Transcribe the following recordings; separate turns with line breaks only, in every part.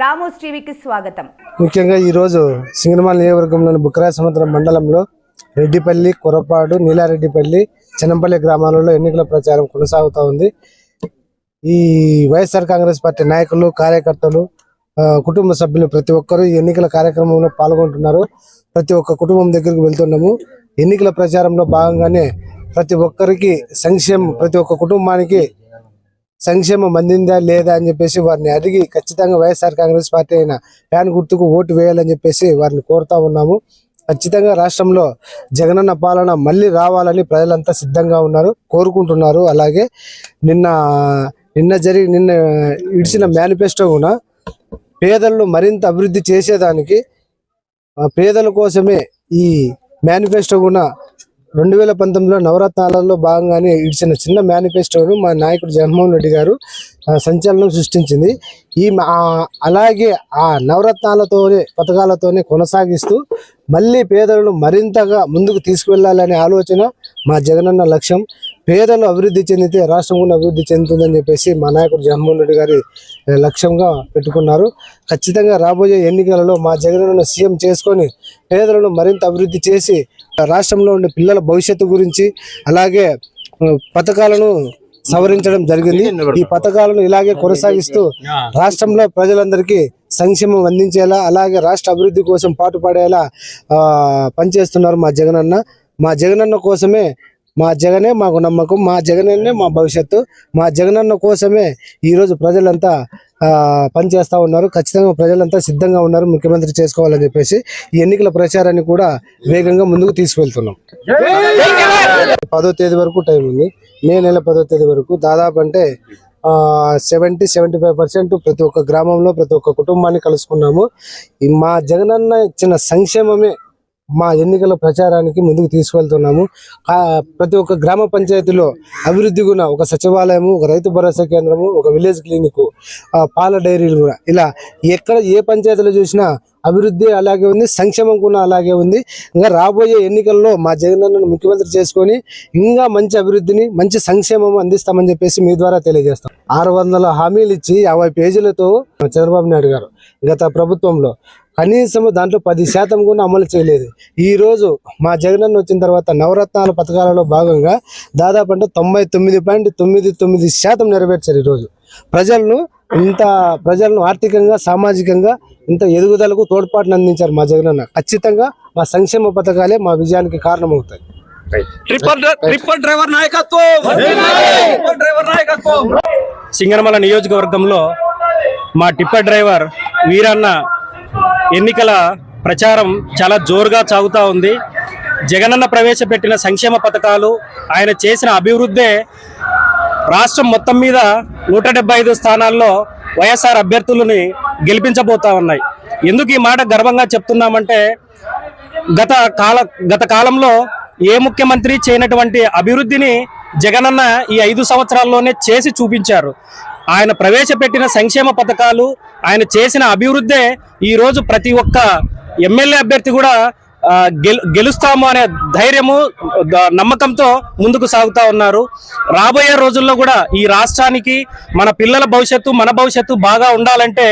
Ramos టీవీకి స్వాగతం.
ముఖ్యంగా ఈరోజు సింగనమాల నియోజకవర్గంలోని బుక్కరాయ సముద్రం మండలంలో రెడ్డిపల్లి కొరపాడు నీలారెడ్డిపల్లి చెన్నంపల్లి గ్రామాలలో ఎన్నికల ప్రచారం కొనసాగుతూ ఉంది. ఈ వైఎస్ఆర్ కాంగ్రెస్ పార్టీ నాయకులు కార్యకర్తలు కుటుంబ సభ్యులు ప్రతి ఒక్కరూ ఈ ఎన్నికల కార్యక్రమంలో పాల్గొంటున్నారు. ప్రతి ఒక్క కుటుంబం దగ్గరికి వెళ్తున్నాము. ఎన్నికల ప్రచారంలో భాగంగానే ప్రతి ఒక్కరికి సంక్షేమం ప్రతి ఒక్క కుటుంబానికి సంక్షేమం అందిందా లేదా అని చెప్పేసి వారిని అడిగి ఖచ్చితంగా వైఎస్ఆర్ కాంగ్రెస్ పార్టీ అయిన ఫ్యాన్ గుర్తుకు ఓటు వేయాలని చెప్పేసి వారిని కోరుతా ఉన్నాము. ఖచ్చితంగా రాష్ట్రంలో జగనన్న పాలన మళ్ళీ రావాలని ప్రజలంతా సిద్ధంగా ఉన్నారు కోరుకుంటున్నారు. అలాగే నిన్న నిన్న జరిగి నిన్న ఇడిచిన మేనిఫెస్టో కూడా పేదలను మరింత అభివృద్ధి చేసేదానికి పేదల కోసమే ఈ మేనిఫెస్టో కూడా రెండు వేల పంతొమ్మిదిలో నవరత్నాలలో భాగంగానే ఇచ్చిన చిన్న మేనిఫెస్టోను మా నాయకుడు జగన్మోహన్ రెడ్డి గారు సంచలనం సృష్టించింది. ఈ మా- అలాగే ఆ నవరత్నాలతోనే పథకాలతోనే కొనసాగిస్తూ మళ్ళీ పేదలను మరింతగా ముందుకు తీసుకువెళ్ళాలనే ఆలోచన మా జగనన్న లక్ష్యం. పేదలు అభివృద్ధి చెందితే రాష్ట్రం కూడా అభివృద్ధి చెందుతుందని చెప్పేసి మా నాయకుడు జగన్మోహన్ రెడ్డి గారి లక్ష్యంగా పెట్టుకున్నారు. ఖచ్చితంగా రాబోయే ఎన్నికలలో మా జగనన్న సీఎం చేసుకొని పేదలను మరింత అభివృద్ధి చేసి రాష్ట్రంలో ఉండే పిల్లల భవిష్యత్తు గురించి అలాగే పథకాలను సవరించడం జరిగింది. ఈ పథకాలను ఇలాగే కొనసాగిస్తూ రాష్ట్రంలో ప్రజలందరికీ సంక్షేమం అందించేలా అలాగే రాష్ట్ర అభివృద్ధి కోసం పాటుపడేలా ఆ, పనిచేస్తున్నారు మా జగనన్న. మా జగనన్న కోసమే మా జగనే మాకు నమ్మకం మా జగనన్నే మా భవిష్యత్తు మా జగనన్న కోసమే ఈరోజు ప్రజలంతా పనిచేస్తూ ఉన్నారు. ఖచ్చితంగా ప్రజలంతా సిద్ధంగా ఉన్నారు. ముఖ్యమంత్రి చేసుకోవాలని చెప్పేసి ఈ ఎన్నికల ప్రచారాన్ని కూడా వేగంగా ముందుకు తీసుకువెళ్తున్నాం పదో తేదీ వరకు టైం ఉంది. మే నెల పదో తేదీ వరకు దాదాపు అంటే సెవెంటీ సెవెంటీ ఫైవ్ పర్సెంట్ ప్రతి ఒక్క గ్రామంలో ప్రతి ఒక్క కుటుంబాన్ని కలుసుకున్నాము. మా జగనన్న ఇచ్చిన సంక్షేమమే మా ఎన్నికల ప్రచారానికి ముందుకు తీసుకెళ్తున్నాము. ప్రతి ఒక్క గ్రామ పంచాయతీలో అభివృద్ధి కూడా ఒక సచివాలయము ఒక రైతు భరోసా కేంద్రము ఒక విలేజ్ క్లినిక్ పాల డైరీలు కూడా. ఇలా ఎక్కడ ఏ పంచాయతీలో చూసినా అభివృద్ధి అలాగే ఉంది సంక్షేమం కూడా అలాగే ఉంది. ఇంకా రాబోయే ఎన్నికల్లో మా జగనన్నను ముఖ్యమంత్రి చేసుకొని ఇంకా మంచి అభివృద్ధిని మంచి సంక్షేమం అందిస్తామని చెప్పేసి మీ ద్వారా తెలియజేస్తాం. ఆరు వందల హామీలు ఇచ్చి యాభై పేజీలతో చంద్రబాబు నాయుడు గారు గత ప్రభుత్వంలో కనీసం దాంట్లో పది శాతం కూడా అమలు చేయలేదు. ఈ రోజు మా జగనన్న వచ్చిన తర్వాత నవరత్నాల పథకాలలో భాగంగా దాదాపు అంటే తొంభై తొమ్మిది పాయింట్ తొమ్మిది తొమ్మిది శాతం నెరవేర్చారు ఈరోజు ప్రజలను ఇంత ప్రజలను ఆర్థికంగా సామాజికంగా ఇంత ఎదుగుదలకు తోడ్పాటును అందించారు మా జగనన్న. ఖచ్చితంగా మా సంక్షేమ పథకాలే మా విజయానికి కారణమవుతాయి.
డ్రైవర్ నాయకత్వం! సింగనమల నియోజకవర్గంలో మా టిప్పర్ డ్రైవర్ వీరన్న ఎన్నికల ప్రచారం చాలా జోరుగా సాగుతూ ఉంది. జగనన్న ప్రవేశపెట్టిన సంక్షేమ పథకాలు ఆయన చేసిన అభివృద్ధే రాష్ట్రం మొత్తం మీద నూట డెబ్బై ఐదు స్థానాల్లో వైఎస్ఆర్ అభ్యర్థులని గెలిపించబోతా ఉన్నాయి. ఎందుకు ఈ మాట గర్వంగా చెప్తున్నామంటే గత కాల గత కాలంలో ఏ ముఖ్యమంత్రి చేయనటువంటి అభివృద్ధిని జగనన్న ఈ ఐదు సంవత్సరాల్లోనే చేసి చూపించారు. ఆయన ప్రవేశపెట్టిన సంక్షేమ పథకాలు ఆయన చేసిన అభివృద్ధే ఈరోజు ప్రతి ఒక్క ఎమ్మెల్యే అభ్యర్థి కూడా గెలు గెలుస్తాము అనే ధైర్యము నమ్మకంతో ముందుకు సాగుతా ఉన్నారు. రాబోయే రోజుల్లో కూడా ఈ రాష్ట్రానికి మన పిల్లల భవిష్యత్తు మన భవిష్యత్తు బాగా ఉండాలంటే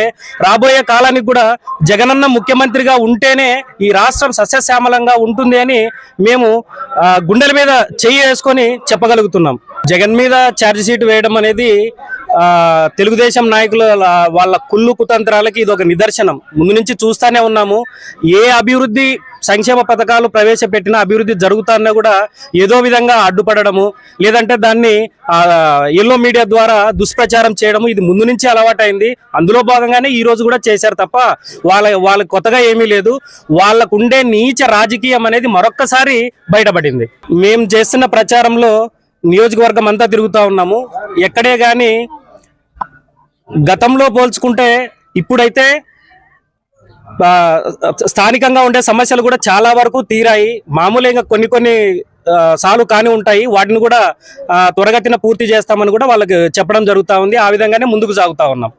రాబోయే కాలానికి కూడా జగనన్న ముఖ్యమంత్రిగా ఉంటేనే ఈ రాష్ట్రం సస్యశ్యామలంగా ఉంటుంది అని మేము గుండెల మీద చెయ్యి వేసుకొని చెప్పగలుగుతున్నాం. జగన్ మీద ఛార్జ్ షీట్ వేయడం అనేది తెలుగుదేశం నాయకుల వాళ్ళ కుళ్ళు కుతంత్రాలకి ఇది ఒక నిదర్శనం. ముందు నుంచి చూస్తూనే ఉన్నాము. ఏ అభివృద్ధి సంక్షేమ పథకాలు ప్రవేశపెట్టినా అభివృద్ధి జరుగుతున్నా కూడా ఏదో విధంగా అడ్డుపడము లేదంటే దాన్ని ఎల్లో మీడియా ద్వారా దుష్ప్రచారం చేయడము ఇది ముందు నుంచి అలవాటైంది. అందులో భాగంగానే ఈ రోజు కూడా చేశారు తప్ప వాళ్ళ వాళ్ళకి కొత్తగా ఏమీ లేదు. వాళ్ళకు ఉండే నీచ రాజకీయం అనేది మరొక్కసారి బయటపడింది. మేము చేస్తున్న ప్రచారంలో నియోజకవర్గం అంతా తిరుగుతూ ఉన్నాము. ఎక్కడే కానీ గతంలో పోల్చుకుంటే ఇప్పుడైతే స్థానికంగా ఉండే సమస్యలు కూడా చాలా వరకు తీరాయి. మామూలుగా కొన్ని కొన్ని సాలు కానీ కాని ఉంటాయి. వాటిని కూడా త్వరగతిన పూర్తి చేస్తామని కూడా వాళ్ళకి చెప్పడం జరుగుతూ ఉంది. ఆ విధంగానే ముందుకు సాగుతూ ఉన్నాం.